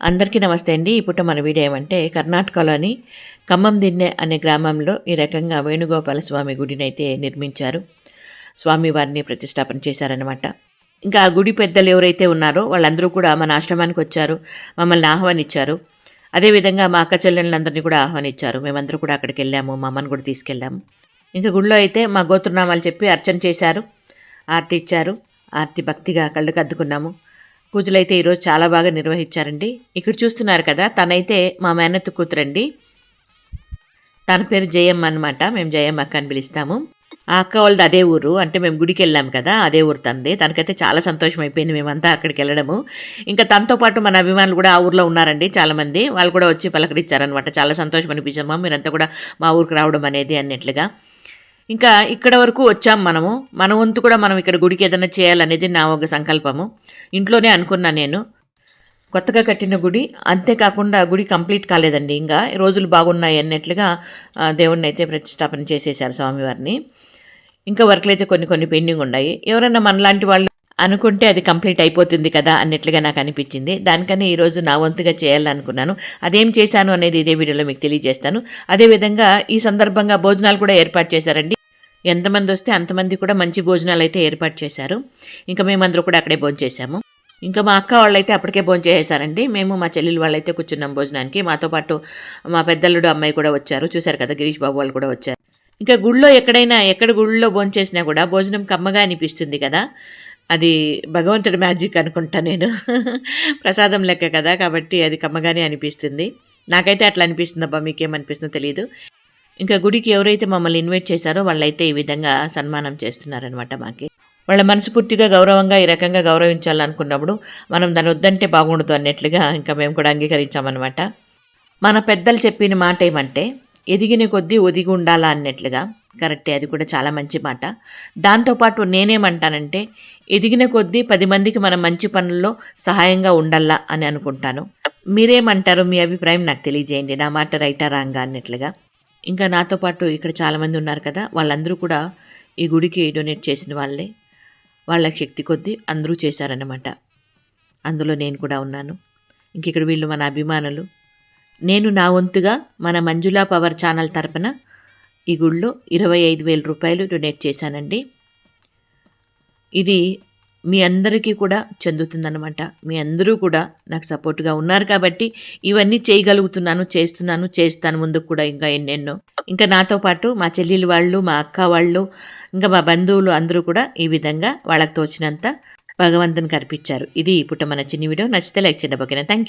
అందరికీ నమస్తే అండి. ఇప్పుడు మన వీడియో ఏమంటే కర్ణాటకలోని ఖమ్మం దిన్నె అనే గ్రామంలో ఈ రకంగా వేణుగోపాల స్వామి గుడిని అయితే నిర్మించారు స్వామివారిని ప్రతిష్టాపన చేశారనమాట ఇంకా ఆ గుడి పెద్దలు ఎవరైతే ఉన్నారో వాళ్ళందరూ కూడా మన ఆశ్రమానికి వచ్చారు. మమ్మల్ని ఆహ్వానించారు. అదేవిధంగా మా అక్క చెల్లెళ్ళందరినీ కూడా ఆహ్వానించారు. మేమందరూ కూడా అక్కడికి వెళ్ళాము. మా అమ్మని కూడా తీసుకెళ్ళాము. ఇంకా గుడిలో అయితే మా గోత్రనామాలు చెప్పి అర్చన చేశారు. ఆర్తి ఇచ్చారు. ఆర్తి భక్తిగా కళ్ళు పూజలైతే పూజలు అయితే ఈరోజు చాలా బాగా నిర్వహించారండి. ఇక్కడ చూస్తున్నారు కదా తనైతే మా మేనత్తు కూతురండి. తన పేరు జయమ్మ అనమాట మేము జయమ్మ అక్క అని పిలుస్తాము. ఆ అక్క వాళ్ళది అదే ఊరు. అంటే మేము గుడికి వెళ్ళాం కదా అదే ఊరు తంది. తనకైతే చాలా సంతోషం అయిపోయింది మేమంతా అక్కడికి వెళ్ళడము. ఇంకా తనతో పాటు మన అభిమానులు కూడా ఆ ఊర్లో ఉన్నారండి చాలామంది. వాళ్ళు కూడా వచ్చి పలకరించారనమాట చాలా సంతోషం అనిపించమ్మా మీరంతా కూడా మా ఊరికి రావడం అనేది అన్నట్లుగా. ఇంకా ఇక్కడ వరకు వచ్చాం మనము. మన వంతు కూడా మనం ఇక్కడ గుడికి ఏదైనా చేయాలనేది నా ఒక సంకల్పము. ఇంట్లోనే అనుకున్నా నేను. కొత్తగా కట్టిన గుడి. అంతేకాకుండా గుడి కంప్లీట్ కాలేదండి ఇంకా. రోజులు బాగున్నాయి అన్నట్లుగా దేవుణ్ణి అయితే ప్రతిష్టాపన చేసేసారు స్వామివారిని. ఇంకా వర్క్లు అయితే కొన్ని కొన్ని పెండింగ్ ఉన్నాయి. ఎవరైనా మనలాంటి వాళ్ళు అనుకుంటే అది కంప్లీట్ అయిపోతుంది కదా అన్నట్లుగా నాకు అనిపించింది. దానికని ఈరోజు నా వంతుగా చేయాలనుకున్నాను. అదేం చేశాను అనేది ఇదే వీడియోలో మీకు తెలియజేస్తాను. అదేవిధంగా ఈ సందర్భంగా భోజనాలు కూడా ఏర్పాటు చేశారండి. ఎంతమంది వస్తే అంతమంది కూడా మంచి భోజనాలు అయితే ఏర్పాటు చేశారు. ఇంకా మేమందరూ కూడా అక్కడే భోంచేసాము ఇంకా మా అక్క వాళ్ళైతే అప్పటికే భోంచేసారండి మేము మా చెల్లెలు వాళ్ళైతే కూర్చున్నాం భోజనానికి. మాతో పాటు మా పెద్దల్లుడు అమ్మాయి కూడా వచ్చారు. చూశారు కదా గిరీష్ బాబు వాళ్ళు కూడా వచ్చారు. ఇంకా గుళ్ళో ఎక్కడైనా ఎక్కడ గుళ్ళో భోంచేసినా కూడా భోజనం కమ్మగా అనిపిస్తుంది కదా. అది భగవంతుడి మ్యాజిక్ అనుకుంటా నేను. ప్రసాదం లెక్క కదా కాబట్టి అది కమ్మగానే అనిపిస్తుంది. నాకైతే అట్లా అనిపిస్తుంది అబ్బా మీకేమనిపిస్తుందో తెలియదు ఇంకా గుడికి ఎవరైతే మమ్మల్ని ఇన్వైట్ చేశారో వాళ్ళైతే ఈ విధంగా సన్మానం చేస్తున్నారనమాట మాకి. వాళ్ళ మనస్ఫూర్తిగా గౌరవంగా ఈ రకంగా గౌరవించాలనుకున్నప్పుడు మనం దాని వద్దంటే బాగుండదు అన్నట్లుగా ఇంకా మేము కూడా అంగీకరించామన్నమాట. మన పెద్దలు చెప్పిన మాట ఏమంటే ఎదిగిన కొద్దీ ఒదిగి ఉండాలా అన్నట్లుగా. కరెక్టే అది కూడా చాలా మంచి మాట. దాంతోపాటు నేనేమంటానంటే ఎదిగిన కొద్దీ పది మందికి మనం మంచి పనుల్లో సహాయంగా ఉండాలా అని అనుకుంటాను. మీరేమంటారు మీ అభిప్రాయం నాకు తెలియజేయండి. నా మాట రైటా రాంగా అన్నట్లుగా. ఇంకా నాతో పాటు ఇక్కడ చాలామంది ఉన్నారు కదా వాళ్ళందరూ కూడా ఈ గుడికి డొనేట్ చేసిన వాళ్ళే. వాళ్ళ శక్తి కొద్దీ అందరూ చేశారన్నమాట. అందులో నేను కూడా ఉన్నాను. ఇంక ఇక్కడ వీళ్ళు మన అభిమానులు. నేను నా వంతుగా మన మంజులా పవర్ ఛానల్ తరపున ఈ గుళ్ళో ఇరవై ఐదు వేల రూపాయలు డొనేట్ చేశానండి. ఇది మీ అందరికీ కూడా చెందుతుందన్నమాట. మీ అందరూ కూడా నాకు సపోర్ట్గా ఉన్నారు కాబట్టి ఇవన్నీ చేయగలుగుతున్నాను చేస్తున్నాను చేస్తాను ముందుకు కూడా ఇంకా ఎన్నెన్నో. ఇంకా నాతో పాటు మా చెల్లెలు వాళ్ళు మా అక్క వాళ్ళు ఇంకా మా బంధువులు అందరూ కూడా ఈ విధంగా వాళ్ళకి తోచినంత భగవంతుని కనిపించారు ఇది ఇప్పుడు మన చిన్న వీడియో. నచ్చితే లైక్ చేయండి ఓకేనా? Thank you